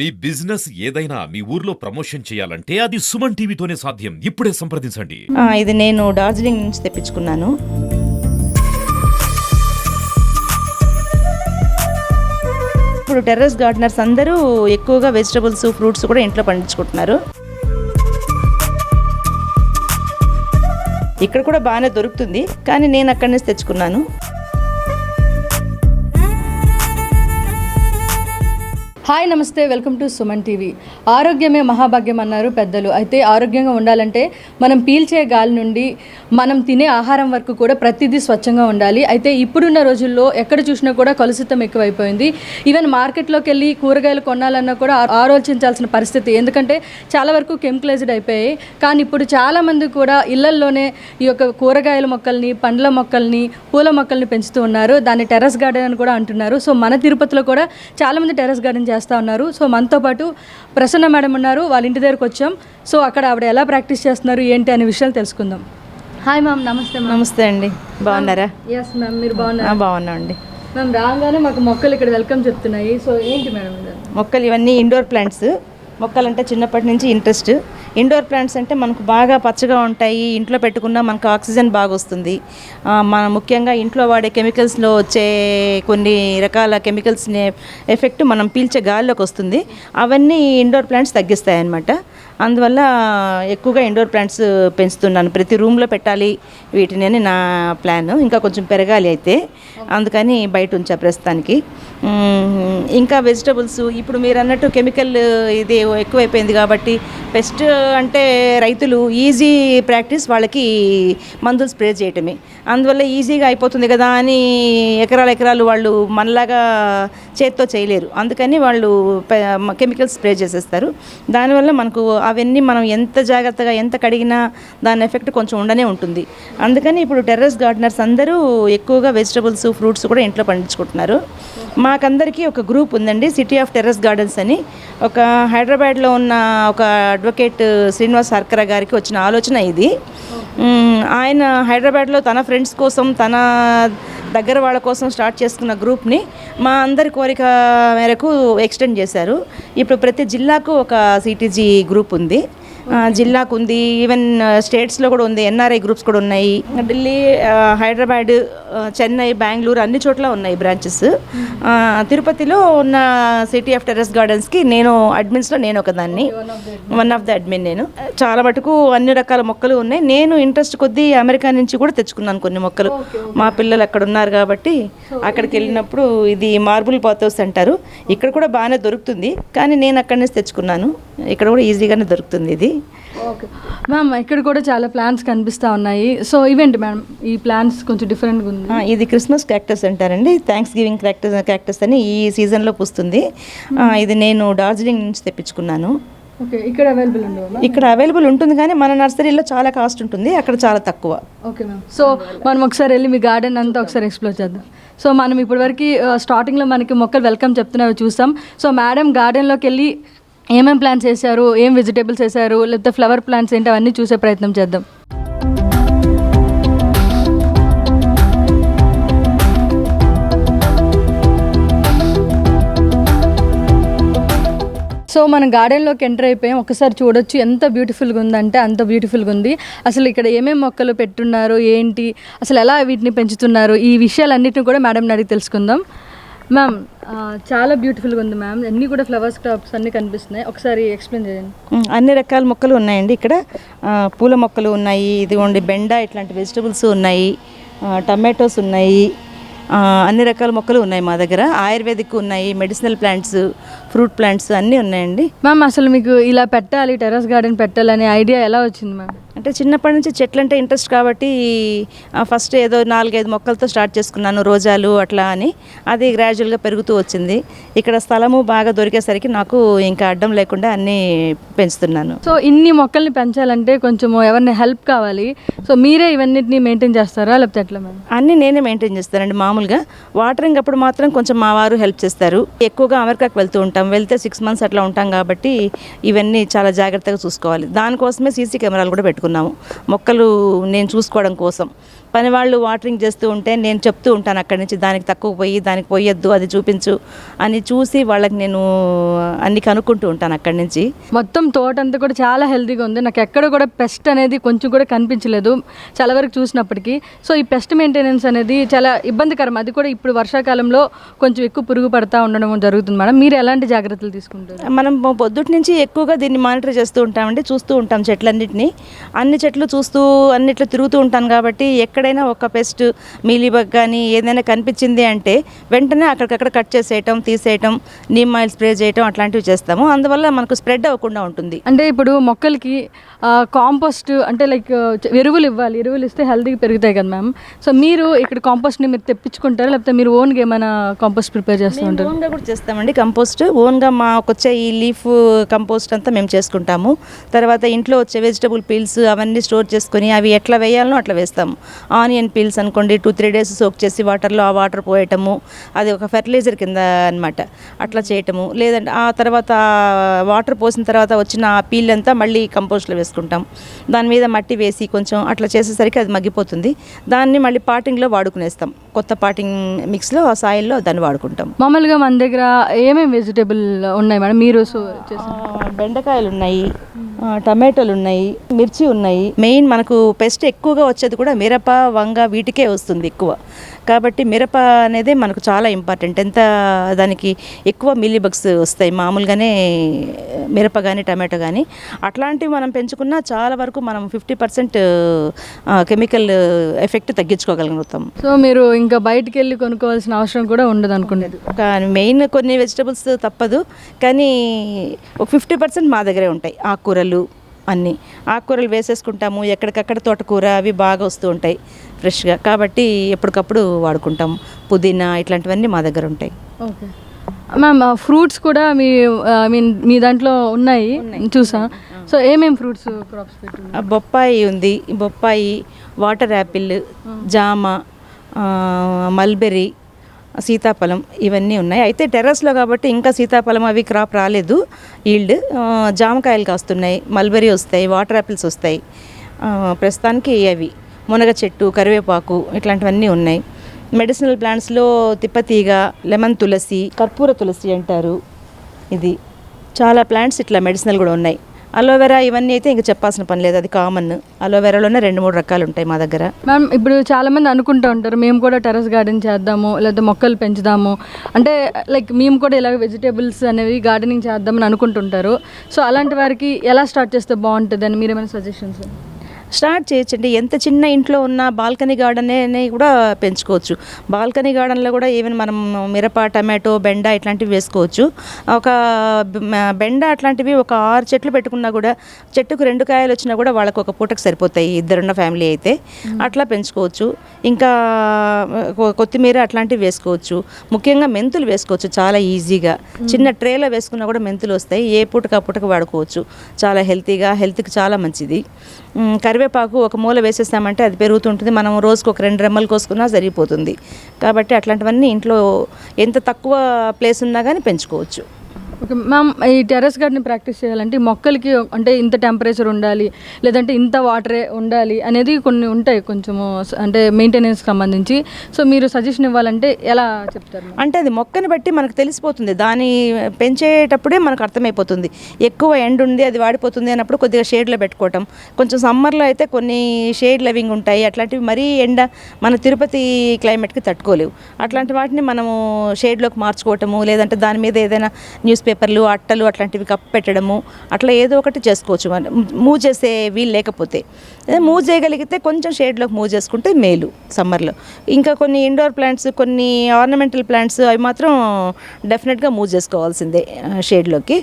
మీ business ఏదైనా మీ ఊర్లో promotion చేయాలంటే అది సుమన్ టీవీతోనే సాధ్యం. ఇప్పుడే సంప్రదించండి. ఇది నేను డార్జిలింగ్ నుంచి తెప్పించుకున్నాను. ఇప్పుడు టెర్రస్ గార్డెనర్స్ అందరూ ఎక్కువగా వెజిటబుల్స్ ఫ్రూట్స్ కూడా ఇంట్లో పండించుకుంటున్నారు. ఇక్కడ కూడా బాగానే దొరుకుతుంది కానీ నేను అక్కడి నుంచి తెచ్చుకున్నాను. హాయ్ నమస్తే వెల్కమ్ టు సుమన్ టీవీ. ఆరోగ్యమే మహాభాగ్యం అన్నారు పెద్దలు. అయితే ఆరోగ్యంగా ఉండాలంటే మనం పీల్చే గాలి నుండి మనం తినే ఆహారం వరకు కూడా ప్రతిదీ స్వచ్ఛంగా ఉండాలి. అయితే ఇప్పుడున్న రోజుల్లో ఎక్కడ చూసినా కూడా కలుషితం ఎక్కువైపోయింది. ఈవెన్ మార్కెట్లోకి వెళ్ళి కూరగాయలు కొనాలన్నా కూడా ఆలోచించాల్సిన పరిస్థితి. ఎందుకంటే చాలా వరకు కెమికలైజ్డ్ అయిపోయాయి. కానీ ఇప్పుడు చాలామంది కూడా ఇళ్ళల్లోనే ఈ యొక్క కూరగాయల మొక్కల్ని పండ్ల మొక్కల్ని పూల మొక్కల్ని పెంచుతూ ఉన్నారు. దాన్ని టెర్రస్ గార్డెన్ అని కూడా అంటున్నారు. సో మన తిరుపతిలో కూడా చాలామంది టెర్రస్ గార్డెన్ చేస్తూ ఉన్నారు. సో మనతో పాటు ప్రసన్న మేడం ఉన్నారు. వాళ్ళ ఇంటి దగ్గరకు వచ్చాం. సో అక్కడ ఆవిడ ఎలా ప్రాక్టీస్ చేస్తున్నారు ఏంటి అనే విషయాలు తెలుసుకుందాం. హాయ్ మ్యామ్ నమస్తే నమస్తే అండి. బాగున్నారా? ఎస్ మ్యామ్ మీరు బాగున్నారు? బాగున్నా అండి మ్యామ్ రాగానే మాకు మొక్కలు ఇక్కడ వెల్కమ్ చెప్తున్నాయి. సో ఏంటి మేడం? మొక్కలు ఇవన్నీ ఇండోర్ ప్లాంట్స్. మొక్కలంటే చిన్నప్పటి నుంచి ఇంట్రెస్ట్. ఇండోర్ ప్లాంట్స్ అంటే మనకు బాగా పచ్చగా ఉంటాయి ఇంట్లో పెట్టుకున్నా మనకు ఆక్సిజన్ బాగా వస్తుంది. మన ముఖ్యంగా ఇంట్లో వాడే కెమికల్స్లో వచ్చే కొన్ని రకాల కెమికల్స్ని ఎఫెక్ట్ మనం పీల్చే గాలిలోకి వస్తుంది. అవన్నీ ఇండోర్ ప్లాంట్స్ తగ్గిస్తాయి అన్నమాట అందువల్ల ఎక్కువగా ఇండోర్ ప్లాంట్స్ పెంచుతున్నాను. ప్రతి రూమ్లో పెట్టాలి వీటిని అని నా ప్లాన్. ఇంకా కొంచెం పెరగాలి అయితే. అందుకని బయట ఉంచా ప్రస్తుతానికి. ఇంకా వెజిటబుల్స్ ఇప్పుడు మీరు అన్నట్టు కెమికల్ ఇది ఎక్కువైపోయింది కాబట్టి పెస్ట్ అంటే రైతులు ఈజీ ప్రాక్టీస్ వాళ్ళకి మందులు స్ప్రే చేయటమే. అందువల్ల ఈజీగా అయిపోతుంది కదా అని ఎకరాల ఎకరాలు వాళ్ళు మనలాగా చేత్తో చేయలేరు. అందుకని వాళ్ళు కెమికల్స్ స్ప్రే చేసేస్తారు. దానివల్ల మనకు అవన్నీ మనం ఎంత జాగ్రత్తగా ఎంత కడిగినా దాని ఎఫెక్ట్ కొంచెం ఉండనే ఉంటుంది. అందుకని ఇప్పుడు టెర్రస్ గార్డెనర్స్ అందరూ ఎక్కువగా వెజిటబుల్స్ ఫ్రూట్స్ కూడా ఇంట్లో పండించుకుంటున్నారు. మా మాకందరికీ ఒక గ్రూప్ ఉందండి సిటీ ఆఫ్ టెర్రస్ గార్డెన్స్ అని. ఒక హైదరాబాద్లో ఉన్న ఒక అడ్వకేట్ శ్రీనివాస్ హర్కర గారికి వచ్చిన ఆలోచన ఇది. ఆయన హైదరాబాద్లో తన ఫ్రెండ్స్ కోసం తన దగ్గర వాళ్ళ కోసం స్టార్ట్ చేసుకున్న గ్రూప్ని మా అందరి కోరిక మేరకు ఎక్స్టెండ్ చేశారు. ఇప్పుడు ప్రతి జిల్లాకు ఒక సిటీజీ గ్రూప్ ఉంది. జిల్లాకు ఉంది ఈవెన్ స్టేట్స్లో కూడా ఉంది ఎన్ఆర్ఐ గ్రూప్స్ కూడా ఉన్నాయి. ఢిల్లీ హైదరాబాద్ చెన్నై బెంగళూరు అన్ని చోట్ల ఉన్నాయి బ్రాంచెస్ తిరుపతిలో ఉన్న సిటీ ఆఫ్ టెర్రస్ గార్డెన్స్కి నేను అడ్మిన్స్లో నేను ఒకదాన్ని. వన్ ఆఫ్ ద అడ్మిన్ నేను. చాలా మటుకు అన్ని రకాల మొక్కలు ఉన్నాయి. నేను ఇంట్రెస్ట్ కొద్దీ అమెరికా నుంచి కూడా తెచ్చుకున్నాను కొన్ని మొక్కలు. మా పిల్లలు అక్కడ ఉన్నారు కాబట్టి అక్కడికి వెళ్ళినప్పుడు ఇది మార్బుల్ పాతోస్ అంటారు. ఇక్కడ కూడా బాగానే దొరుకుతుంది. కానీ నేను అక్కడి నుంచి తెచ్చుకున్నాను. ఇక్కడ కూడా ఈజీగానే దొరుకుతుంది ఇది. ఓకే మ్యామ్ ఇక్కడ కూడా చాలా ప్లాన్స్ కనిపిస్తూ ఉన్నాయి. సో ఇవేంటి మేడం ఈ ప్లాన్స్ కొంచెం డిఫరెంట్గా ఉంది. ఇది క్రిస్మస్ క్యాక్టస్ అంటారండి. థ్యాంక్స్ గివింగ్ క్యాక్టస్ క్యాక్టస్ అని ఈ సీజన్లో పూస్తుంది. ఆ, ఇది నేను డార్జిలింగ్ నుంచి తెప్పించుకున్నాను. ఓకే ఇక్కడ అవైలబుల్ ఉండవు మ్యామ్ ఇక్కడ అవైలబుల్ ఉంటుంది కానీ మన నర్సరీలో చాలా కాస్ట్ ఉంటుంది. అక్కడ చాలా తక్కువ. ఓకే మ్యామ్ సో మనం ఒకసారి వెళ్ళి మీ గార్డెన్ అంతా ఒకసారి ఎక్స్ప్లోర్ చేద్దాం. సో మనం ఇప్పటివరకు స్టార్టింగ్లో మనకి మొక్కలు వెల్కమ్ చెప్తున్నవి చూసాం. సో మేడం గార్డెన్లోకి వెళ్ళి ఏమేం ప్లాంట్స్ వేసారు ఏం వెజిటేబుల్స్ వేసారు లేకపోతే ఫ్లవర్ ప్లాంట్స్ ఏంటి? అవన్నీ చూసే ప్రయత్నం చేద్దాం. సో మనం గార్డెన్లోకి ఎంటర్ అయిపోయాం. ఒకసారి చూడొచ్చు ఎంత బ్యూటిఫుల్గా ఉందంటే అంత బ్యూటిఫుల్గా ఉంది. అసలు ఇక్కడ ఏమేమి మొక్కలు పెట్టున్నారు? ఏంటి? అసలు ఎలా వీటిని పెంచుతున్నారు? ఈ విషయాలన్నిటిని కూడా మేడం అడిగి తెలుసుకుందాం. మ్యామ్ చాలా బ్యూటిఫుల్గా ఉంది మ్యామ్ అన్నీ కూడా ఫ్లవర్స్ క్రాప్స్ అన్నీ కనిపిస్తున్నాయి. ఒకసారి ఎక్స్ప్లెయిన్ చేయండి. అన్ని రకాల మొక్కలు ఉన్నాయండి ఇక్కడ. పూల మొక్కలు ఉన్నాయి ఇదిగోండి బెండ ఇట్లాంటి వెజిటబుల్స్ ఉన్నాయి టమాటోస్ ఉన్నాయి అన్ని రకాల మొక్కలు ఉన్నాయి మా దగ్గర. ఆయుర్వేదిక్ ఉన్నాయి మెడిసినల్ ప్లాంట్స్ ఫ్రూట్ ప్లాంట్స్ అన్నీ ఉన్నాయండి. మ్యామ్ అసలు మీకు ఇలా పెట్టాలి టెర్రస్ గార్డెన్ పెట్టాలనే ఐడియా ఎలా వచ్చింది మ్యామ్? అంటే చిన్నప్పటి నుంచి చెట్లు అంటే ఇంట్రెస్ట్ కాబట్టి ఫస్ట్ ఏదో నాలుగైదు మొక్కలతో స్టార్ట్ చేసుకున్నాను రోజాలు అట్లా అని. అది గ్రాడ్యువల్గా పెరుగుతూ వచ్చింది. ఇక్కడ స్థలము బాగా దొరికేసరికి నాకు ఇంకా అడ్డం లేకుండా అన్నీ పెంచుతున్నాను. సో ఇన్ని మొక్కల్ని పెంచాలంటే కొంచెం ఎవరిని హెల్ప్ కావాలి. సో మీరే ఇవన్నిటిని మెయింటైన్ చేస్తారా లేకపోతే ఎట్లా మ్యామ్? అన్నీ నేనే మెయింటైన్ చేస్తానండి మామూలుగా. వాటరింగ్ అప్పుడు మాత్రం కొంచెం మా వారు హెల్ప్ చేస్తారు. ఎక్కువగా అమెరికాకి వెళ్తూ ఉంటాం. వెళ్తే సిక్స్ మంత్స్ అట్లా ఉంటాం కాబట్టి ఇవన్నీ చాలా జాగ్రత్తగా చూసుకోవాలి. దానికోసమే సీసీ కెమెరాలు కూడా పెట్టుకున్నాము. మొక్కలు నేను చూసుకోవడం కోసం. పని వాళ్ళు వాటరింగ్ చేస్తూ ఉంటే నేను చెప్తూ ఉంటాను అక్కడి నుంచి దానికి తక్కువ పోయి దానికి పోయొద్దు అది చూపించు అని చూసి వాళ్ళకి నేను అన్ని కనుక్కుంటూ ఉంటాను అక్కడి నుంచి. మొత్తం తోట అంతా కూడా చాలా హెల్తీగా ఉంది. నాకు ఎక్కడ కూడా పెస్ట్ అనేది కొంచెం కూడా కనిపించలేదు చాలా వరకు చూసినప్పటికీ. సో ఈ పెస్ట్ మెయింటెనెన్స్ అనేది చాలా ఇబ్బందికరం. అది కూడా ఇప్పుడు వర్షాకాలంలో కొంచెం ఎక్కువ పురుగు పడతా ఉండడం జరుగుతుంది మేడం. మీరు ఎలాంటి జాగ్రత్తలు తీసుకుంటారు? మనం పొద్దుటి నుంచి ఎక్కువగా దీన్ని మానిటర్ చేస్తూ ఉంటామండి చూస్తూ ఉంటాం చెట్లన్నిటిని. అన్ని చెట్లు చూస్తూ అన్నిట్లో తిరుగుతూ ఉంటాను కాబట్టి ఎక్కడైనా ఒక పెస్ట్ మీలీబగ్ కానీ ఏదైనా కనిపించింది అంటే వెంటనే అక్కడికక్కడ కట్ చేసేయటం తీసేయటం నీమ్ ఆయిల్ స్ప్రే చేయటం అట్లాంటివి చేస్తాము. అందువల్ల మనకు స్ప్రెడ్ అవ్వకుండా ఉంటుంది. అంటే ఇప్పుడు మొక్కలకి కాంపోస్ట్ అంటే లైక్ ఎరువులు ఇవ్వాలి. ఎరువులు ఇస్తే హెల్తీగా పెరుగుతాయి కదా మ్యామ్. సో మీరు ఇక్కడ కాంపోస్ట్ని మీరు తెప్పించుకుంటారా? లేకపోతే మీరు ఓన్గా ఏమైనా కాంపోస్ట్ ప్రిపేర్ చేస్తూ ఉంటారు? ఓన్గా కూడా చేస్తామండి కంపోస్ట్. ఓన్గా మాకు వచ్చే ఈ లీఫ్ కంపోస్ట్ అంతా మేము చేసుకుంటాము. తర్వాత ఇంట్లో వచ్చే వెజిటబుల్ పీల్స్ అవన్నీ స్టోర్ చేసుకొని అవి ఎట్లా వేయాలనో అట్లా వేస్తాము. ఆనియన్ పీల్స్ అనుకోండి టూ త్రీ డేస్ సోక్ చేసి వాటర్లో ఆ వాటర్ పోయటము అది ఒక ఫెర్టిలైజర్ కింద అన్నమాట. అట్లా చేయటము. లేదంటే ఆ తర్వాత వాటర్ పోసిన తర్వాత వచ్చిన ఆ పీల్ అంతా మళ్ళీ కంపోస్ట్లో వేసుకుంటాం. దాని మీద మట్టి వేసి కొంచెం అట్లా చేసేసరికి అది మగ్గిపోతుంది. దాన్ని మళ్ళీ పాటింగ్లో వాడుకునేస్తాం. కొత్త పాటింగ్ మిక్స్లో ఆ సాయిల్లో దాన్ని వాడుకుంటాం. మామూలుగా మన దగ్గర ఏమేమి వెజిటేబుల్ ఉన్నాయి మేడం? మీరు బెండకాయలు ఉన్నాయి టమాటోలు ఉన్నాయి మిర్చి ఉన్నాయి. మెయిన్ మనకు పెస్ట్ ఎక్కువగా వచ్చేది కూడా మిరప వంగ వీటికే వస్తుంది ఎక్కువ. కాబట్టి మిరప అనేది మనకు చాలా ఇంపార్టెంట్ ఎంత దానికి ఎక్కువ మిల్లీ బగ్స్ వస్తాయి మామూలుగానే మిరప కానీ టమాటో కానీ అట్లాంటివి మనం పెంచుకున్నా చాలా వరకు మనం ఫిఫ్టీ పర్సెంట్ కెమికల్ ఎఫెక్ట్ తగ్గించుకోగలుగుతాం. సో మీరు ఇంకా బయటికి వెళ్ళి కొనుక్కోవాల్సిన అవసరం కూడా ఉండదు. అనుకునేది కానీ మెయిన్ కొన్ని వెజిటబుల్స్ తప్పదు. కానీ ఒక ఫిఫ్టీ పర్సెంట్ మా దగ్గరే ఉంటాయి. ఆకుకూరలు అన్నీ ఆకుకూరలు వేసేసుకుంటాము ఎక్కడికక్కడ తోటకూర అవి బాగా వస్తూ ఉంటాయి ఫ్రెష్గా. కాబట్టి ఎప్పటికప్పుడు వాడుకుంటాం. పుదీనా ఇట్లాంటివన్నీ మా దగ్గర ఉంటాయి. ఓకే. మ్యామ్ ఫ్రూట్స్ కూడా మీ ఐ మీన్ మీ దాంట్లో ఉన్నాయి. చూసా. సో ఏమేమి ఫ్రూట్స్ క్రాప్స్ బొప్పాయి ఉంది. బొప్పాయి వాటర్ యాపిల్ జామ మల్బెర్రీ సీతాఫలం ఇవన్నీ ఉన్నాయి. అయితే టెర్రస్లో కాబట్టి ఇంకా సీతాఫలం అవి క్రాప్ రాలేదు. ఈల్డ్ జామకాయలు కాస్తున్నాయి మల్బరీ వస్తాయి వాటర్ యాపిల్స్ వస్తాయి. ప్రస్తుతానికి అవి మునగ చెట్టు కరివేపాకు ఇట్లాంటివన్నీ ఉన్నాయి. మెడిసినల్ ప్లాంట్స్లో తిప్పతీగ లెమన్ తులసి కర్పూర తులసి అంటారు ఇది. చాలా ప్లాంట్స్ ఇట్లా మెడిసినల్ కూడా ఉన్నాయి. అలోవెరా ఇవన్నీ అయితే ఇంకా చెప్పాల్సిన పని లేదు. అది కామన్ అలోవెరాలోనే రెండు మూడు రకాలు ఉంటాయి మా దగ్గర. మ్యామ్ ఇప్పుడు చాలా మంది అనుకుంటూ ఉంటారు మేము కూడా టెర్రస్ గార్డెన్ చేద్దాము లేదా మొక్కలు పెంచుదాము. అంటే లైక్ మేము కూడా ఇలా వెజిటేబుల్స్ అనేవి గార్డెనింగ్ చేద్దామని అనుకుంటుంటారు. సో అలాంటి వారికి ఎలా స్టార్ట్ చేస్తే బాగుంటుంది అని మీరు ఏమైనా సజెషన్స్ స్టార్ట్ చేయొచ్చండి. ఎంత చిన్న ఇంట్లో ఉన్న బాల్కనీ గార్డెన్ కూడా పెంచుకోవచ్చు. బాల్కనీ గార్డెన్లో కూడా ఈవెన్ మనం మిరప టమాటో బెండ ఇట్లాంటివి వేసుకోవచ్చు. ఒక బెండ అట్లాంటివి ఒక ఆరు చెట్లు పెట్టుకున్నా కూడా చెట్టుకు రెండు కాయలు వచ్చినా కూడా వాళ్ళకు ఒక పూటకు సరిపోతాయి. ఇద్దరున్న ఫ్యామిలీ అయితే అట్లా పెంచుకోవచ్చు. ఇంకా కొత్తిమీర అట్లాంటివి వేసుకోవచ్చు. ముఖ్యంగా మెంతులు వేసుకోవచ్చు చాలా ఈజీగా. చిన్న ట్రేలో వేసుకున్నా కూడా మెంతులు వస్తాయి. ఏ పూటకు ఆ పూటకు వాడుకోవచ్చు. చాలా హెల్తీగా హెల్త్కి చాలా మంచిది. కరివేపాకు ఒక మూల వేసేస్తామంటే అది పెరుగుతుంటుంది. మనం రోజుకు ఒక రెండు రెమ్మలు కోసుకున్నా సరిపోతుంది. కాబట్టి అట్లాంటివన్నీ ఇంట్లో ఎంత తక్కువ ప్లేస్ ఉన్నా కానీ పెంచుకోవచ్చు. ఓకే మ్యామ్ ఈ టెర్రస్ గార్డెన్ ప్రాక్టీస్ చేయాలంటే మొక్కలకి అంటే ఇంత టెంపరేచర్ ఉండాలి లేదంటే ఇంత వాటరే ఉండాలి అనేది కొన్ని ఉంటాయి కొంచెము అంటే మెయింటెనెన్స్ సంబంధించి. సో మీరు సజెషన్ ఇవ్వాలంటే ఎలా చెప్తారు అంటే అది మొక్కని బట్టి మనకు తెలిసిపోతుంది. దాని పెంచేటప్పుడే మనకు అర్థమైపోతుంది. ఎక్కువ ఎండ్ ఉంది అది వాడిపోతుంది అన్నప్పుడు కొద్దిగా షేడ్లో పెట్టుకోవటం. కొంచెం సమ్మర్లో అయితే కొన్ని షేడ్ లవింగ్ ఉంటాయి. అట్లాంటివి మరీ ఎండ మన తిరుపతి క్లైమేట్కి తట్టుకోలేవు. అట్లాంటి వాటిని మనము షేడ్లోకి మార్చుకోవటము లేదంటే దాని మీద ఏదైనా న్యూస్ పేపర్లు అట్టలు అట్లాంటివి కప్పు పెట్టడము అట్లా ఏదో ఒకటి చేసుకోవచ్చు. మనం మూవ్ చేసే వీలు లేకపోతే. మూవ్ చేయగలిగితే కొంచెం షేడ్లోకి మూవ్ చేసుకుంటే మేలు సమ్మర్లో. ఇంకా కొన్ని ఇండోర్ ప్లాంట్స్ కొన్ని ఆర్నమెంటల్ ప్లాంట్స్ అవి మాత్రం డెఫినెట్గా మూవ్ చేసుకోవాల్సిందే షేడ్లోకి.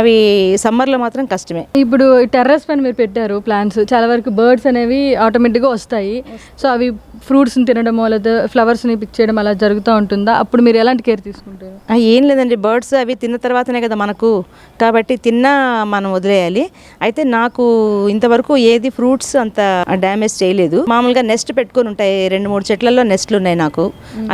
అవి సమ్మర్లో మాత్రం కష్టమే. ఇప్పుడు టెర్రస్ పైన మీరు పెట్టారు ప్లాంట్స్ చాలా వరకు బర్డ్స్ అనేవి ఆటోమేటిక్గా వస్తాయి. సో అవి ఫ్రూట్స్ని తినడమో లేదా ఫ్లవర్స్ని పిక్ చేయడం అలా జరుగుతూ ఉంటుందా? అప్పుడు మీరు ఎలాంటి కేర్ తీసుకుంటారు? ఏం లేదండి. బర్డ్స్ అవి తిన్న తర్వాత తర్వాతనే కదా మనకు కాబట్టి తిన్నా మనం వదిలేయాలి. అయితే నాకు ఇంతవరకు ఏది ఫ్రూట్స్ అంత డ్యామేజ్ చేయలేదు. మామూలుగా నెస్ట్ పెట్టుకొని ఉంటాయి. రెండు మూడు చెట్లలో నెస్ట్లు ఉన్నాయి నాకు.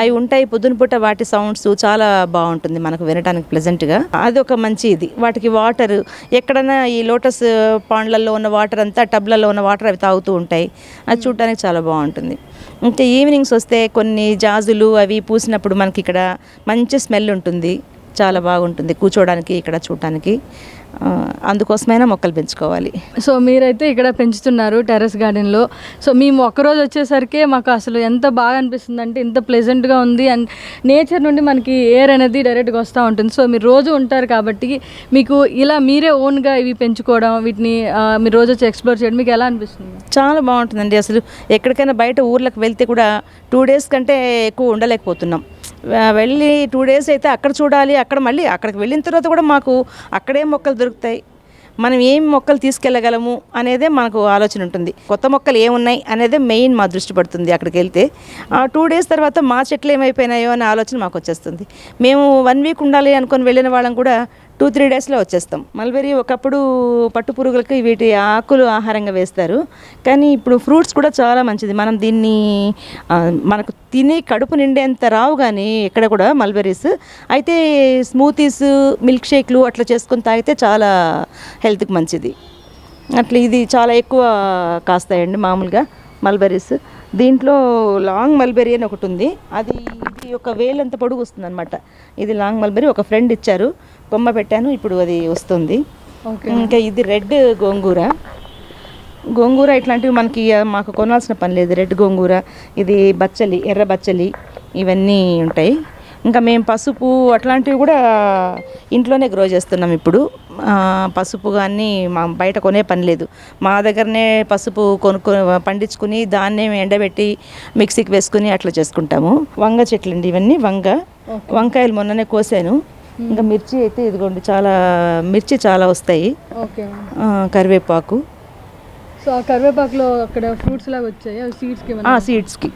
అవి ఉంటాయి. పొద్దున పూట వాటి సౌండ్స్ చాలా బాగుంటుంది మనకు వినడానికి ప్లెజెంట్గా. అది ఒక మంచి ఇది. వాటికి వాటర్ ఎక్కడైనా ఈ లోటస్ పాండ్లలో ఉన్న వాటర్ అంతా టబ్లలో ఉన్న వాటర్ అవి తాగుతూ ఉంటాయి. అది చూడటానికి చాలా బాగుంటుంది. ఇంకా ఈవినింగ్స్ వస్తే కొన్ని జాజులు అవి పూసినప్పుడు మనకి ఇక్కడ మంచి స్మెల్ ఉంటుంది. చాలా బాగుంటుంది కూర్చోవడానికి ఇక్కడ చూడటానికి. అందుకోసమైనా మొక్కలు పెంచుకోవాలి. సో మీరైతే ఇక్కడ పెంచుతున్నారు టెర్రస్ గార్డెన్లో. సో మేము ఒక్కరోజు వచ్చేసరికి మాకు అసలు ఎంత బాగా అనిపిస్తుంది అంటే ఇంత ప్లెజెంట్గా ఉంది అండ్ నేచర్ నుండి మనకి ఎయిర్ అనేది డైరెక్ట్గా వస్తూ ఉంటుంది. సో మీరు రోజు ఉంటారు కాబట్టి మీకు ఇలా మీరే ఓన్గా ఇవి పెంచుకోవడం వీటిని మీరు రోజు వచ్చి ఎక్స్ప్లోర్ చేయడం మీకు ఎలా అనిపిస్తుంది? చాలా బాగుంటుందండి. అసలు ఎక్కడికైనా బయట ఊర్లకు వెళ్తే కూడా టూ డేస్ కంటే ఎక్కువ ఉండలేకపోతున్నాం. వెళ్ళి టూ డేస్ అయితే అక్కడ చూడాలి అక్కడ మళ్ళీ అక్కడికి వెళ్ళిన తర్వాత కూడా మాకు అక్కడే మొక్కలు దొరుకుతాయి. మనం ఏం మొక్కలు తీసుకెళ్ళగలము అనేదే మనకు ఆలోచన ఉంటుంది. కొత్త మొక్కలు ఏమున్నాయి అనేదే మెయిన్ మా దృష్టి పడుతుంది అక్కడికి వెళ్తే. ఆ టూ డేస్ తర్వాత మా చెట్లు ఏమైపోయినాయో అనే ఆలోచన మాకు వచ్చేస్తుంది. మేము వన్ వీక్ ఉండాలి అనుకొని వెళ్ళిన వాళ్ళం కూడా టూ త్రీ డేస్లో వచ్చేస్తాం. మల్బెరీ ఒకప్పుడు పట్టు పురుగులకి వీటి ఆకులు ఆహారంగా వేస్తారు. కానీ ఇప్పుడు ఫ్రూట్స్ కూడా చాలా మంచిది. మనం దీన్ని మనకు తిని కడుపు నిండేంత రావు కానీ ఇక్కడ కూడా మల్బెరీస్. అయితే స్మూతీస్ మిల్క్ షేక్లు అట్లా చేసుకొని తాగితే చాలా హెల్త్కి మంచిది. అట్లా ఇది చాలా ఎక్కువ కాస్తాయండి మామూలుగా మల్బెరీస్. దీంట్లో లాంగ్ మల్బెరీ అని ఒకటి ఉంది. అది ఇది ఒక వేలంత పొడుగు వస్తుంది అనమాట ఇది లాంగ్ మల్బెరీ ఒక ఫ్రెండ్ ఇచ్చారు. కొమ్మ పెట్టాను ఇప్పుడు అది వస్తుంది. ఇంకా ఇది రెడ్ గోంగూర. గోంగూర ఇట్లాంటివి మనకి మాకు కొనాల్సిన పని లేదు. రెడ్ గోంగూర ఇది బచ్చలి ఎర్ర బచ్చలి ఇవన్నీ ఉంటాయి. ఇంకా మేము పసుపు అట్లాంటివి కూడా ఇంట్లోనే గ్రో చేస్తున్నాం ఇప్పుడు. పసుపు కానీ మా బయట కొనే పని లేదు. మా దగ్గరనే పసుపు కొనుక్కు పండించుకుని దాన్నే ఎండబెట్టి మిక్సీకి వేసుకుని అట్లా చేసుకుంటాము. వంగ చెట్లు అండి ఇవన్నీ వంగ. వంకాయలు మొన్ననే కోసాను. ఇంకా మిర్చి అయితే ఇదిగోండి చాలా మిర్చి చాలా వస్తాయి. కరివేపాకు. సో ఆ కరివేపాకులో అక్కడ ఫ్రూట్స్ లాగా వచ్చాయి? సీడ్స్కి ఆ, సీడ్స్కి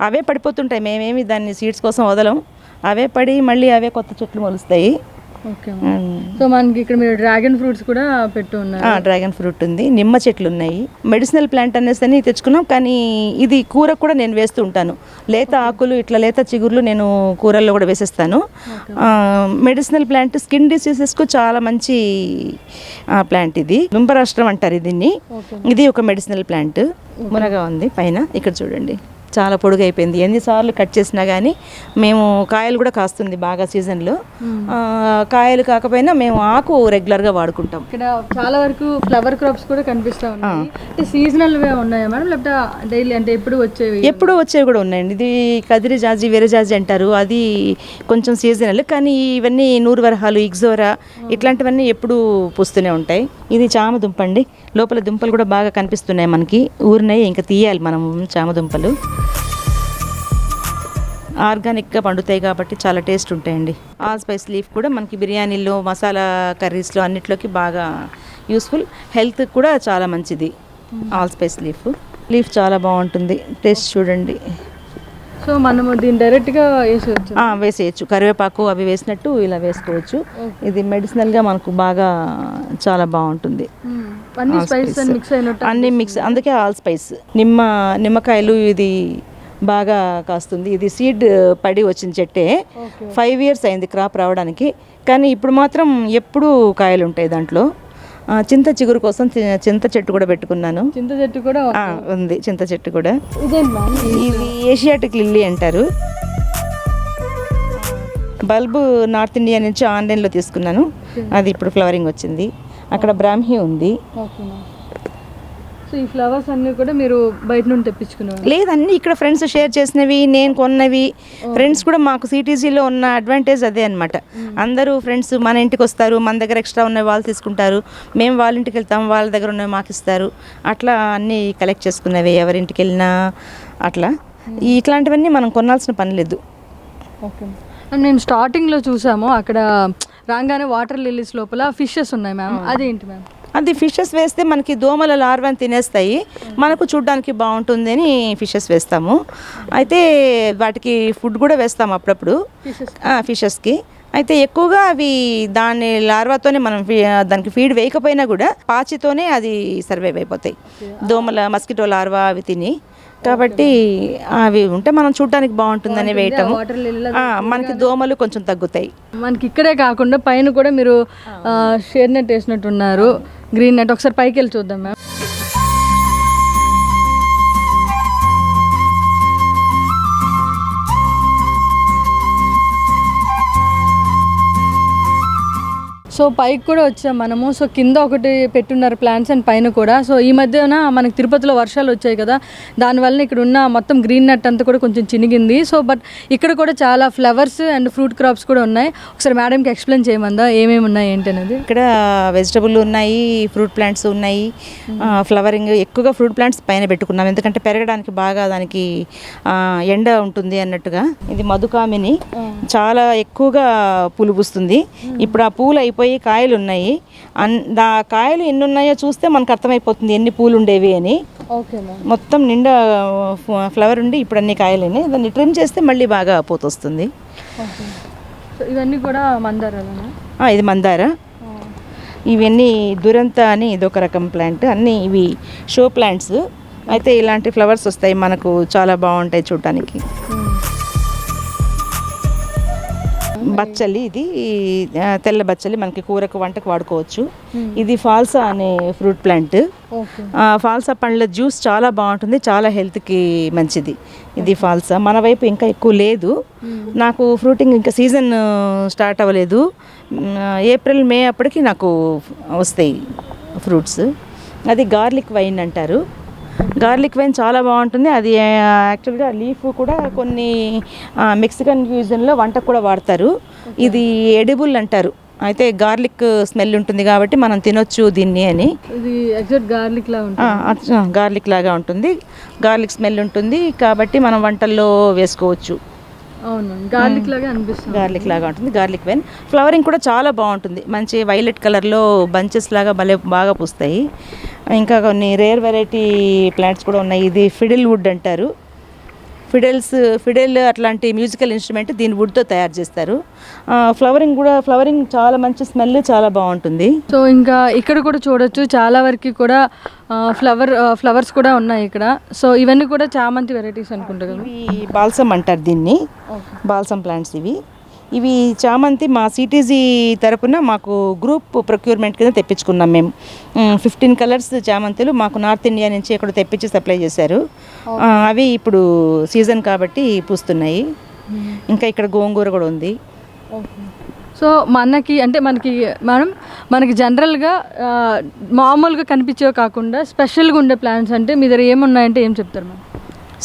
అవే పడిపోతుంటాయి మేమేమి దాన్ని సీడ్స్ కోసం వదలం. అవే పడి మళ్ళీ అవే కొత్త చెట్లు మొలుస్తాయి. సో మనకి ఇక్కడ మీరు డ్రాగన్ ఫ్రూట్స్ కూడా పెట్టు ఉన్నారు. డ్రాగన్ ఫ్రూట్ ఉంది. నిమ్మ చెట్లు ఉన్నాయి. మెడిసినల్ ప్లాంట్ అనేసి అని తెచ్చుకున్నాం. కానీ ఇది కూర కూడా నేను వేస్తూ ఉంటాను. లేత ఆకులు ఇట్లా లేత చిగుర్లు నేను కూరల్లో కూడా వేసేస్తాను. మెడిసినల్ ప్లాంట్ స్కిన్ డిసీజెస్కు చాలా మంచి ప్లాంట్ ఇది. లుంబరాష్ట్రం అంటారు దీన్ని. ఇది ఒక మెడిసినల్ ప్లాంట్. మునగా ఉంది పైన. ఇక్కడ చూడండి. చాలా పొడుగు అయిపోయింది ఎన్నిసార్లు కట్ చేసినా కానీ మేము కాయలు కూడా కాస్తుంది బాగా సీజన్లో. కాయలు కాకపోయినా మేము ఆకు రెగ్యులర్గా వాడుకుంటాం. ఇక్కడ చాలా వరకు ఫ్లవర్ క్రాప్స్ కూడా కనిపిస్తూ ఉన్నాయి. అంటే సీజనల్ ఉన్నాయా మేడం? లేకపోతే డైలీ అంటే ఎప్పుడు వచ్చేవి? ఎప్పుడు వచ్చేవి కూడా ఉన్నాయండి. ఇది కదిరి జాజి వీరజాజి అంటారు. అది కొంచెం సీజనల్ కానీ ఇవన్నీ నూరు వరహాలు ఇగ్జోరా ఇట్లాంటివన్నీ ఎప్పుడు పూస్తూనే ఉంటాయి. ఇది చామ దుంప అండి లోపల దుంపలు కూడా బాగా కనిపిస్తున్నాయి మనకి. ఊరినాయి ఇంకా తీయాలి మనం చామ దుంపలు. ఆర్గానిక్గా పండుతాయి కాబట్టి చాలా టేస్ట్ ఉంటాయండి. ఆల్ స్పైస్ లీఫ్ కూడా మనకి బిర్యానీలో మసాలా కర్రీస్లో అన్నిట్లోకి బాగా యూస్ఫుల్. హెల్త్ కూడా చాలా మంచిది. All spice leaf. లీఫ్ చాలా బాగుంటుంది. టేస్ట్ చూడండి. సో మనము దీన్ని డైరెక్ట్గా వేసేవచ్చు ఆ, వేసేయచ్చు. కరివేపాకు అవి వేసినట్టు ఇలా వేసుకోవచ్చు. ఇది మెడిసినల్గా మనకు బాగా చాలా బాగుంటుంది. అన్ని మిక్స్. అందుకే ఆల్ స్పైస్. నిమ్మ నిమ్మకాయలు ఇది బాగా కాస్తుంది. ఇది సీడ్ పడి వచ్చిన చెట్టే. ఫైవ్ ఇయర్స్ అయింది క్రాప్ రావడానికి. కానీ ఇప్పుడు మాత్రం ఎప్పుడూ కాయలు ఉంటాయి దాంట్లో. చింత చిగురు కోసం చింత చెట్టు కూడా పెట్టుకున్నాను. చింత చెట్టు కూడా ఉంది. చింత చెట్టు కూడా. ఇది ఏషియాటిక్ లిల్లీ అంటారు. బల్బు నార్త్ ఇండియా నుంచి ఆన్లైన్లో తీసుకున్నాను. అది ఇప్పుడు ఫ్లవరింగ్ వచ్చింది. అక్కడ బ్రాహ్మి ఉంది. సో ఈ ఫ్లవర్స్ అన్నీ కూడా మీరు బయట నుండి తెప్పించుకున్నారు లేదన్నీ ఇక్కడ ఫ్రెండ్స్ షేర్ చేసినవి నేను కొన్నవి. ఫ్రెండ్స్ కూడా మాకు సిటీసీలో ఉన్న అడ్వాంటేజ్ అదే అనమాట అందరూ ఫ్రెండ్స్ మన ఇంటికి వస్తారు మన దగ్గర ఎక్స్ట్రా ఉన్నవి వాళ్ళు తీసుకుంటారు. మేము వాళ్ళ ఇంటికి వెళ్తాం వాళ్ళ దగ్గర ఉన్నవి మాకు ఇస్తారు. అట్లా అన్నీ కలెక్ట్ చేసుకున్నవి ఎవరింటికి వెళ్ళినా అట్లా. ఇట్లాంటివన్నీ మనం కొనాల్సిన పని లేదు. ఓకే. అండ్ మేము స్టార్టింగ్లో చూసాము అక్కడ రాగానే వాటర్ లిల్లీస్ లోపల ఫిషెస్ ఉన్నాయి మ్యామ్ అదేంటి మ్యామ్ అది ఫిషెస్ వేస్తే మనకి దోమల లార్వాని తినేస్తాయి. మనకు చూడ్డానికి బాగుంటుంది అని ఫిషెస్ వేస్తాము. అయితే వాటికి ఫుడ్ కూడా వేస్తాము అప్పుడప్పుడు. ఫిషెస్ ఫిషెస్కి అయితే ఎక్కువగా అవి దాని లార్వాతోనే మనం ఫీ- దానికి ఫీడ్ వేయకపోయినా కూడా పాచితోనే అది సర్వైవ్ అయిపోతాయి. దోమల మస్కిటో లార్వా అవి తిని. కాబట్టి అవి ఉంటే మనం చూడడానికి బాగుంటుందని వేయటం మనకి దోమలు కొంచెం తగ్గుతాయి. మనకి ఇక్కడే కాకుండా పైన కూడా మీరు షేర్ నెట్ వేసినట్టున్నారు. గ్రీన్ నెట్ ఒకసారి పైకి వెళ్ళి చూద్దాం మ్యామ్. సో పైకి కూడా వచ్చాం మనము. సో కింద ఒకటి పెట్టున్నారు ప్లాంట్స్ అండ్ పైన కూడా. సో ఈ మధ్యన మనకి తిరుపతిలో వర్షాలు వచ్చాయి కదా. దానివల్ల ఇక్కడ ఉన్న మొత్తం గ్రీన్ నట్ అంతా కూడా కొంచెం చినిగింది. సో బట్ ఇక్కడ కూడా చాలా ఫ్లవర్స్ అండ్ ఫ్రూట్ క్రాప్స్ కూడా ఉన్నాయి. ఒకసారి మేడంకి ఎక్స్ప్లెయిన్ చేయమందా? ఏమేమి ఉన్నాయి ఏంటి అనేది? ఇక్కడ వెజిటబుల్ ఉన్నాయి ఫ్రూట్ ప్లాంట్స్ ఉన్నాయి. ఫ్లవరింగ్ ఎక్కువగా ఫ్రూట్ ప్లాంట్స్ పైన పెట్టుకున్నాం. ఎందుకంటే పెరగడానికి బాగా దానికి ఎండ ఉంటుంది అన్నట్టుగా. ఇది మధుకామిని. చాలా ఎక్కువగా పూలు పూస్తుంది ఇప్పుడు ఆ పూలు అయిపోయి కాయలు ఉన్నాయి అన్ దా కాయలు ఎన్ని ఉన్నాయో చూస్తే మనకు అర్థమైపోతుంది ఎన్ని పూలు ఉండేవి అని మొత్తం నిండా ఫ్లవర్ ఉండి ఇప్పుడు అన్ని కాయలని దాన్ని ట్రిమ్ చేస్తే మళ్ళీ బాగా పూత వస్తుంది ఓకే. సో ఇవన్నీ కూడా మందారాలనా ఆ, ఇది మందార. ఇవన్నీ దురంత అని ఇదొక రకం ప్లాంట్. అన్నీ ఇవి షో ప్లాంట్స్. అయితే ఇలాంటి ఫ్లవర్స్ వస్తాయి మనకు చాలా బాగుంటాయి చూడటానికి బచ్చలి ఇది తెల్ల బచ్చలి మనకి కూరకు వంటకు వాడుకోవచ్చు. ఇది ఫాల్సా అనే ఫ్రూట్ ప్లాంట్. ఫాల్సా పండ్ల జ్యూస్ చాలా బాగుంటుంది చాలా హెల్త్కి మంచిది. ఇది ఫాల్సా. మన వైపు ఇంకా ఎక్కువ లేదు. నాకు ఫ్రూటింగ్ ఇంకా సీజన్ స్టార్ట్ అవ్వలేదు. ఏప్రిల్ మే అప్పటికి నాకు వస్తాయి ఫ్రూట్స్. అది గార్లిక్ వైన్ అంటారు. గార్లిక్ వైన్ చాలా బాగుంటుంది. అది యాక్చువల్గా లీఫ్ కూడా కొన్ని మెక్సికన్ క్యూజన్లో వంటకు కూడా వాడతారు. ఇది ఎడిబుల్ అంటారు. అయితే గార్లిక్ స్మెల్ ఉంటుంది కాబట్టి మనం తినొచ్చు దీన్ని అని. ఇది ఎగ్జాక్ట్ గార్లిక్ లా ఉంటుంది. ఆ, అచ్చ, గార్లిక్ లాగా ఉంటుంది. గార్లిక్ స్మెల్ ఉంటుంది కాబట్టి మనం వంటల్లో వేసుకోవచ్చు. అవును గార్లిక్ లాగా అనిపిస్తుంది. గార్లిక్ లాగా ఉంటుంది గార్లిక్ వెన్ ఫ్లవరింగ్ కూడా చాలా బాగుంటుంది. మంచి వైలెట్ కలర్లో బంచెస్ లాగా భలే బాగా పూస్తాయి. ఇంకా కొన్ని రేర్ వెరైటీ ప్లాంట్స్ కూడా ఉన్నాయి. ఇది ఫిడిల్ వుడ్ అంటారు. ఫిడెల్స్ ఫిడెల్ అట్లాంటి మ్యూజికల్ ఇన్స్ట్రుమెంట్ దీని వుడ్తో తయారు చేస్తారు. ఫ్లవరింగ్ కూడా ఫ్లవరింగ్ చాలా మంచి స్మెల్ చాలా బాగుంటుంది. సో ఇంకా ఇక్కడ కూడా చూడొచ్చు చాలా వరకు కూడా ఫ్లవర్ ఫ్లవర్స్ కూడా ఉన్నాయి ఇక్కడ. సో ఇవన్నీ కూడా చామంతి వెరైటీస్ అనుకుంటా కదా. ఇవి బాల్సమ్ అంటారు దీన్ని. బాల్సమ్ ప్లాంట్స్ ఇవి. ఇవి చామంతి మా సిటీజీ తరపున మాకు గ్రూప్ ప్రొక్యూర్మెంట్ కింద తెప్పించుకున్నాం మేము. ఫిఫ్టీన్ కలర్స్ చామంతులు మాకు నార్త్ ఇండియా నుంచి ఇక్కడ తెప్పించి సప్లై చేశారు. అవి ఇప్పుడు సీజన్ కాబట్టి పూస్తున్నాయి. ఇంకా ఇక్కడ గోంగూర కూడా ఉంది. సో మనకి అంటే మనకి మనం మనకి జనరల్గా మామూలుగా కనిపించేవి కాకుండా స్పెషల్గా ఉండే ప్లాంట్స్ అంటే మీ దగ్గర ఏమున్నాయంటే ఏం చెప్తారు మ్యామ్?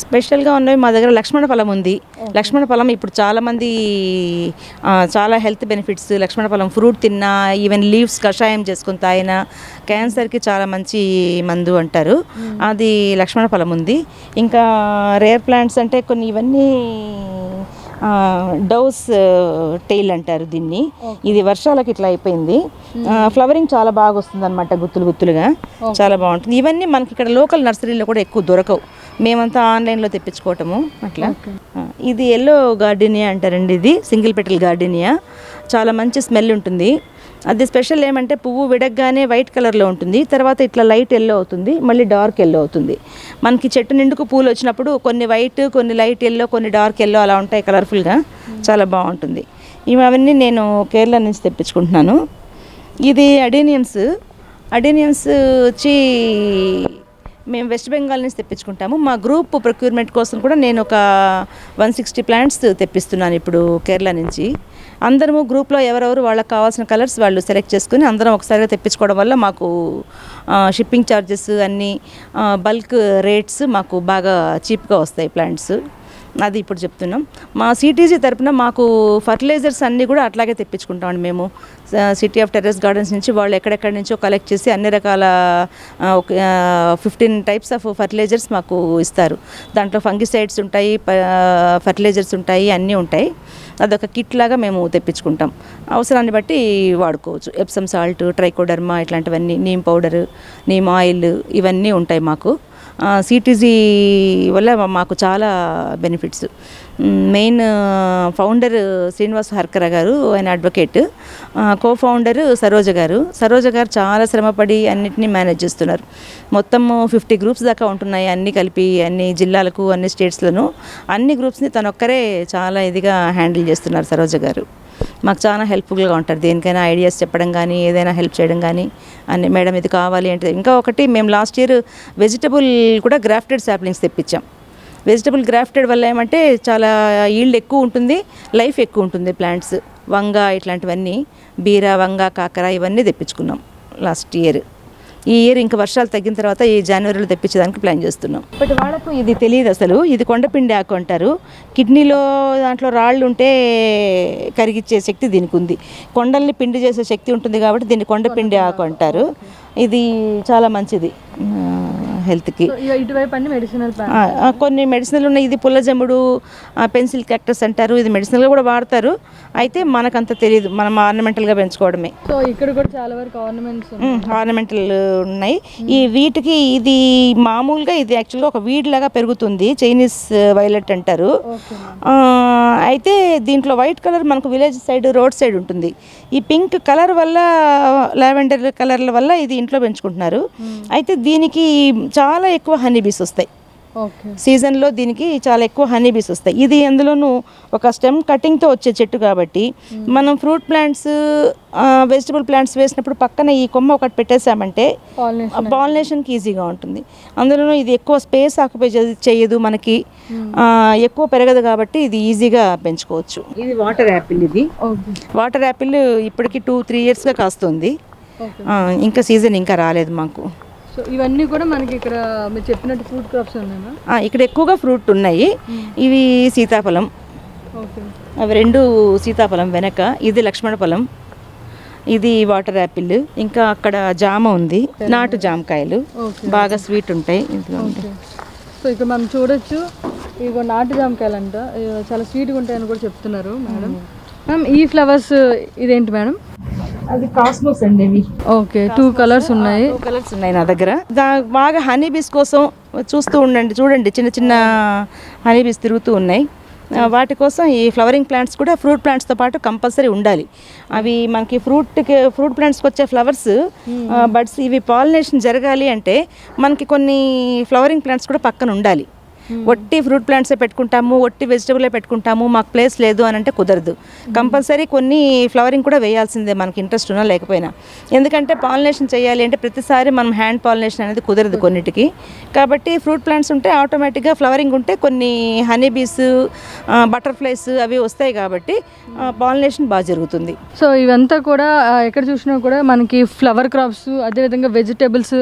స్పెషల్గా ఉన్నవి మా దగ్గర లక్ష్మణ ఫలం ఉంది. లక్ష్మణ ఫలం ఇప్పుడు చాలామంది చాలా హెల్త్ బెనిఫిట్స్ లక్ష్మణ ఫలం ఫ్రూట్ తిన్నా ఈవెన్ లీవ్స్ కషాయం చేసుకుని తాగినా క్యాన్సర్కి చాలా మంచి మందు అంటారు. అది లక్ష్మణ ఫలం ఉంది. ఇంకా రేర్ ప్లాంట్స్ అంటే కొన్ని ఇవన్నీ డౌస్ టెయిల్ అంటారు దీన్ని. ఇది వర్షాలకి ఇట్లా అయిపోయింది. ఫ్లవరింగ్ చాలా బాగా వస్తుంది అనమాట గుత్తులు గుత్తులుగా. చాలా బాగుంటుంది. ఇవన్నీ మనకి ఇక్కడ లోకల్ నర్సరీలో కూడా ఎక్కువ దొరకవు. మేమంతా ఆన్లైన్లో తెప్పించుకోవటము అట్లా. ఇది ఎల్లో గార్డెనియా అంటారండి ఇది సింగిల్ పెటల్ గార్డెనియా. చాలా మంచి స్మెల్ ఉంటుంది. అది స్పెషల్ ఏమంటే పువ్వు విడగ్గానే వైట్ కలర్లో ఉంటుంది తర్వాత ఇట్లా లైట్ ఎల్లో అవుతుంది మళ్ళీ డార్క్ ఎల్లో అవుతుంది. మనకి చెట్టు నిండుకు పూలు వచ్చినప్పుడు కొన్ని వైట్ కొన్ని లైట్ ఎల్లో కొన్ని డార్క్ ఎల్లో అలా ఉంటాయి కలర్ఫుల్గా. చాలా బాగుంటుంది. ఇవి అవన్నీ నేను కేరళ నుంచి తెప్పించుకుంటున్నాను. ఇది అడేనియమ్స్. అడేనియమ్స్ వచ్చి మేము వెస్ట్ బెంగాల్ నుంచి తెప్పించుకుంటాము. మా గ్రూప్ ప్రొక్యూర్మెంట్ కోసం కూడా నేను ఒక వన్ సిక్స్టీ ప్లాంట్స్ తెప్పిస్తున్నాను ఇప్పుడు కేరళ నుంచి. అందరము గ్రూప్లో ఎవరెవరు వాళ్ళకి కావాల్సిన కలర్స్ వాళ్ళు సెలెక్ట్ చేసుకుని అందరం ఒకసారిగా తెప్పించుకోవడం వల్ల మాకు షిప్పింగ్ ఛార్జెస్ అన్నీ బల్క్ రేట్స్ మాకు బాగా చీప్గా వస్తాయి ప్లాంట్స్. అది ఇప్పుడు చెప్తున్నాం. మా సిటీజీ తరపున మాకు ఫర్టిలైజర్స్ అన్నీ కూడా అట్లాగే తెప్పించుకుంటామండి మేము. సిటీ ఆఫ్ టెర్రస్ గార్డెన్స్ నుంచి వాళ్ళు ఎక్కడెక్కడి నుంచో కలెక్ట్ చేసి అన్ని రకాల ఫిఫ్టీన్ టైప్స్ ఆఫ్ ఫర్టిలైజర్స్ మాకు ఇస్తారు. దాంట్లో ఫంగిసైడ్స్ ఉంటాయి ఫర్టిలైజర్స్ ఉంటాయి అన్నీ ఉంటాయి. అదొక కిట్ లాగా మేము తెప్పించుకుంటాం. అవసరాన్ని బట్టి వాడుకోవచ్చు. ఎప్సమ్ సాల్ట్ ట్రైకోడర్మా ఇట్లాంటివన్నీ నీమ్ పౌడర్ నీమ్ ఆయిల్ ఇవన్నీ ఉంటాయి మాకు. సిటీజీ వల్ల మాకు చాలా benefits main founder Srinivas Harkara గారు ఆయన అడ్వకేట్ కో ఫౌండర్ సరోజ గారు. సరోజ గారు చాలా శ్రమపడి అన్నిటినీ మేనేజ్ చేస్తున్నారు. మొత్తం ఫిఫ్టీ గ్రూప్స్ దాకా ఉంటున్నాయి అన్నీ కలిపి అన్ని జిల్లాలకు అన్ని స్టేట్స్లోనూ అన్ని గ్రూప్స్ని తనొక్కరే ఒక్కరే చాలా ఇదిగా హ్యాండిల్ చేస్తున్నారు సరోజ గారు. మాకు చాలా హెల్ప్ఫుల్గా ఉంటారు. దేనికైనా ఐడియాస్ చెప్పడం కానీ ఏదైనా హెల్ప్ చేయడం కానీ అన్ని మేడం ఇది కావాలి అంటే ఇంకా ఒకటి మేము లాస్ట్ ఇయర్ వెజిటబుల్ కూడా గ్రాఫ్టెడ్ సాప్లింగ్స్ తెప్పించాం. వెజిటబుల్ గ్రాఫ్టెడ్ వల్ల ఏమంటే చాలా ఈల్డ్ ఎక్కువ ఉంటుంది లైఫ్ ఎక్కువ ఉంటుంది ప్లాంట్స్. వంగ ఇట్లాంటివన్నీ బీర వంగ కాకర ఇవన్నీ తెప్పించుకున్నాం లాస్ట్ ఇయర్. ఈ ఇయర్ ఇంకా వర్షాలు తగ్గిన తర్వాత ఈ జనవరిలో తెప్పించడానికి ప్లాన్ చేస్తున్నాం. ఇప్పటి వాళ్ళకు ఇది తెలియదు అసలు. ఇది కొండపిండి ఆకు అంటారు. కిడ్నీలో దాంట్లో రాళ్ళు ఉంటే కరిగిచ్చే శక్తి దీనికి ఉంది కొండల్ని పిండి చేసే శక్తి ఉంటుంది కాబట్టి దీన్ని కొండపిండి ఆకు అంటారు. ఇది చాలా మంచిది. హెల్త్కి. ఇటువైపు అన్ని మెడిసినల్ కొన్ని మెడిసినల్ ఉన్నాయి. ఇది పుల్లజమ్ముడు పెన్సిల్ క్యాక్టస్ అంటారు. ఇది మెడిసినల్గా కూడా వాడతారు. అయితే మనకంత తెలియదు మనం ఆర్నమెంటల్గా పెంచుకోవడమే. సో ఇక్కడ కూడా చాలా వరకు ఆర్నమెంట్స్ ఆర్నమెంటల్ ఉన్నాయి. ఈ వీటికి ఇది మామూలుగా ఇది యాక్చువల్గా ఒక వీడ్ లాగా పెరుగుతుంది. చైనీస్ వైలెట్ అంటారు. ఓకే ఆ, అయితే దీంట్లో వైట్ కలర్ మనకు విలేజ్ సైడ్ రోడ్ సైడ్ ఉంటుంది. ఈ పింక్ కలర్ వల్ల లావెండర్ కలర్ల వల్ల ఇది ఇంట్లో పెంచుకుంటున్నారు. అయితే దీనికి చాలా ఎక్కువ హనీ బీస్ వస్తాయి. ఓకే. సీజన్లో దీనికి చాలా ఎక్కువ హనీ బీస్ వస్తాయి. ఇది అందులోనూ ఒక స్టెమ్ కటింగ్తో వచ్చే చెట్టు కాబట్టి మనం ఫ్రూట్ ప్లాంట్స్ వెజిటబుల్ ప్లాంట్స్ వేసినప్పుడు పక్కన ఈ కొమ్మ ఒకటి పెట్టేసామంటే పాలినేషన్ పాలినేషన్కి ఈజీగా ఉంటుంది. అందులోనూ ఇది ఎక్కువ స్పేస్ ఆక్యుపై చేయదు మనకి. ఎక్కువ పెరగదు కాబట్టి ఇది ఈజీగా పెంచుకోవచ్చు. ఇది వాటర్ యాపిల్ ఇది? ఓకే. వాటర్ యాపిల్ ఇప్పటికి టూ త్రీ ఇయర్స్గా కాస్తుంది. ఇంకా సీజన్ ఇంకా రాలేదు మాకు. సో ఇవన్నీ కూడా మనకి ఇక్కడ మీరు చెప్పినట్టు ఫుడ్ క్రాప్స్ ఉన్నాయా? ఇక్కడ ఎక్కువగా ఫ్రూట్ ఉన్నాయి. ఇవి సీతాఫలం. ఓకే అవి రెండు సీతాఫలం వెనక ఇది లక్ష్మణ ఫలం ఇది వాటర్ యాపిల్ ఇంకా అక్కడ జామ ఉంది నాటు జామకాయలు. బాగా స్వీట్ ఉంటాయి. ఇందులో సో ఇక్కడ మనం చూడొచ్చు ఇగో నాటు జామకాయలు అంట చాలా స్వీట్గా ఉంటాయని కూడా చెప్తున్నారు మేడం. మ్యామ్ ఈ ఫ్లవర్స్ ఇదేంటి మేడం? అది కాస్మోస్ అండి ఇవి ఓకే టూ కలర్స్ ఉన్నాయి. టూ కలర్స్ ఉన్నాయి నా దగ్గర. దా బాగా హనీ బీస్ కోసం చూస్తూ ఉండండి చూడండి. చిన్న చిన్న హనీ బీస్ తిరుగుతూ ఉన్నాయి. వాటి కోసం ఈ ఫ్లవరింగ్ ప్లాంట్స్ కూడా ఫ్రూట్ ప్లాంట్స్తో పాటు కంపల్సరీ ఉండాలి. అవి మనకి ఫ్రూట్కి ఫ్రూట్ ప్లాంట్స్కి వచ్చే ఫ్లవర్స్ బడ్స్ ఇవి పాలినేషన్ జరగాలి అంటే మనకి కొన్ని ఫ్లవరింగ్ ప్లాంట్స్ కూడా పక్కన ఉండాలి. ఒట్టి ఫ్రూట్ ప్లాంట్సే పెట్టుకుంటాము ఒట్టి వెజిటబులే పెట్టుకుంటాము మాకు ప్లేస్ లేదు అని అంటే కుదరదు. కంపల్సరీ కొన్ని ఫ్లవరింగ్ కూడా వేయాల్సిందే మనకి ఇంట్రెస్ట్ ఉన్నా లేకపోయినా. ఎందుకంటే పాలినేషన్ చేయాలి అంటే ప్రతిసారి మనం హ్యాండ్ పాలినేషన్ అనేది కుదరదు కొన్నిటికి. కాబట్టి ఫ్రూట్ ప్లాంట్స్ ఉంటే ఆటోమేటిక్గా ఫ్లవరింగ్ ఉంటే కొన్ని హనీ బీస్ బటర్ఫ్లైస్ అవి వస్తాయి కాబట్టి పాలినేషన్ బాగా జరుగుతుంది. సో ఇవంతా కూడా ఎక్కడ చూసినా కూడా మనకి ఫ్లవర్ క్రాప్స్ అదేవిధంగా వెజిటేబుల్స్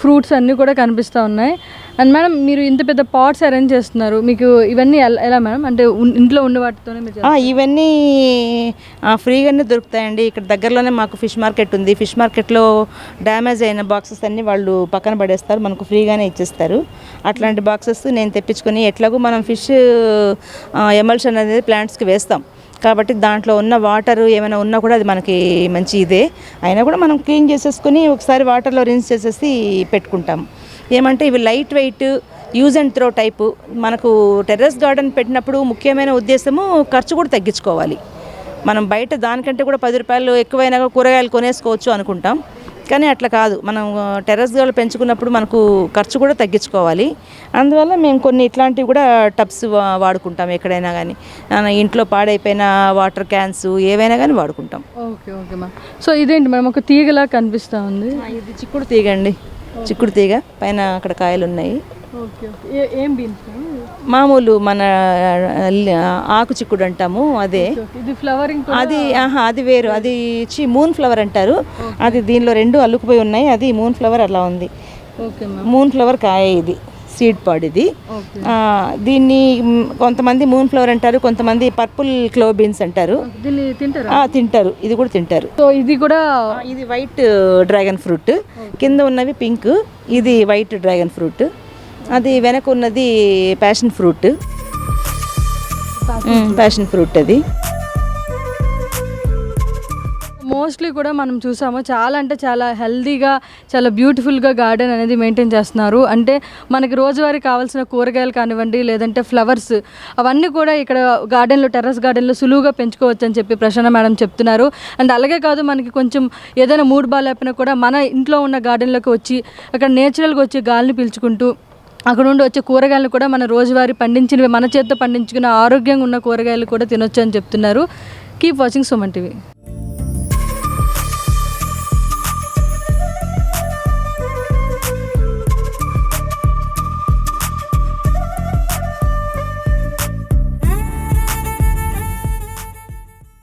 ఫ్రూట్స్ అన్నీ కూడా కనిపిస్తూ ఉన్నాయి. అండ్ మేడం మీరు ఇంత పెద్ద పాట్స్ అరేంజ్ చేస్తున్నారు. మీకు ఇవన్నీ ఎలా ఎలా మేడం అంటే ఇంట్లో ఉండే వాటితోనే మీరు ఇవన్నీ ఫ్రీగానే దొరుకుతాయండి. ఇక్కడ దగ్గరలోనే మాకు ఫిష్ మార్కెట్ ఉంది. ఫిష్ మార్కెట్లో డ్యామేజ్ అయిన బాక్సెస్ అన్ని వాళ్ళు పక్కన పడేస్తారు. మనకు ఫ్రీగానే ఇచ్చేస్తారు. అట్లాంటి బాక్సెస్ నేను తెప్పించుకొని ఎట్లాగో మనం ఫిష్ ఎమల్షన్ అనేది ప్లాంట్స్కి వేస్తాం. కాబట్టి దాంట్లో ఉన్న వాటర్ ఏమైనా ఉన్నా కూడా అది మనకి మంచి ఇదే. అయినా కూడా మనం క్లీన్ చేసేసుకొని ఒకసారి వాటర్లో రిన్స్ చేసేసి పెట్టుకుంటాం. ఏమంటే ఇవి light weight use and throw type. మనకు టెర్రస్ గార్డెన్ పెట్టినప్పుడు ముఖ్యమైన ఉద్దేశము ఖర్చు కూడా తగ్గించుకోవాలి. మనం బయట దానికంటే కూడా పది రూపాయలు ఎక్కువైనా కూరగాయలు కొనేసుకోవచ్చు అనుకుంటాం. కానీ అట్లా కాదు. మనం టెర్రస్ గార్డెన్ పెంచుకున్నప్పుడు మనకు ఖర్చు కూడా తగ్గించుకోవాలి. అందువల్ల మేము కొన్ని ఇట్లాంటివి కూడా టబ్స్ వాడుకుంటాం ఎక్కడైనా కానీ ఇంట్లో పాడైపోయిన వాటర్ క్యాన్స్ ఏవైనా కానీ వాడుకుంటాం. ఓకే ఓకే మ్యామ్ సో ఇదేంటి మేడం? ఒక తీగలా కనిపిస్తూ ఉంది. ఇది చిక్కుడు తీగ అండి. చిక్కుడు తీగ. పైన అక్కడ కాయలు ఉన్నాయి ఓకే ఓకే. ఏం బీన్స్ మామూలు మన ఆకు చిక్కుడు అంటాము అదే. ఇది ఫ్లవరింగ్ అది ఆహా అది వేరు. అది చి మూన్ ఫ్లవర్ అంటారు. అది దీనిలో రెండు అల్లుకుపోయి ఉన్నాయి. అది మూన్ ఫ్లవర్ అలా ఉంది. మూన్ ఫ్లవర్ కాయ ఇది సీడ్ పాడ్ ఇది. దీన్ని కొంతమంది మూన్ ఫ్లవర్ అంటారు కొంతమంది పర్పుల్ క్లో బీన్స్ అంటారు తింటారా? ఆ, తింటారు. ఇది కూడా తింటారు. సో ఇది కూడా ఇది వైట్ డ్రాగన్ ఫ్రూట్ కింద ఉన్నవి పింక్ ఇది వైట్ డ్రాగన్ ఫ్రూట్ అది వెనక ఉన్నది ప్యాషన్ ఫ్రూట్ ప్యాషన్ ఫ్రూట్ అది. మోస్ట్లీ కూడా మనం చూసాము చాలా అంటే చాలా హెల్దీగా చాలా బ్యూటిఫుల్గా గార్డెన్ అనేది మెయింటైన్ చేస్తున్నారు. అంటే మనకి రోజువారీ కావాల్సిన కూరగాయలు కానివ్వండి లేదంటే ఫ్లవర్స్ అవన్నీ కూడా ఇక్కడ గార్డెన్లో టెర్రస్ గార్డెన్లో సులువుగా పెంచుకోవచ్చు అని చెప్పి ప్రసన్న మేడం చెప్తున్నారు. అండ్ అలాగే కాదు మనకి కొంచెం ఏదైనా మూడ్ బాగాలేకపోయినా కూడా మన ఇంట్లో ఉన్న గార్డెన్లోకి వచ్చి అక్కడ నేచురల్గా వచ్చి గాలిని పీల్చుకుంటూ అక్కడ నుండి వచ్చే కూరగాయలు కూడా మన రోజువారీ పండించినవి మన చేత్తో పండించుకున్న ఆరోగ్యంగా ఉన్న కూరగాయలు కూడా తినొచ్చు అని చెప్తున్నారు. Keep watching Suman TV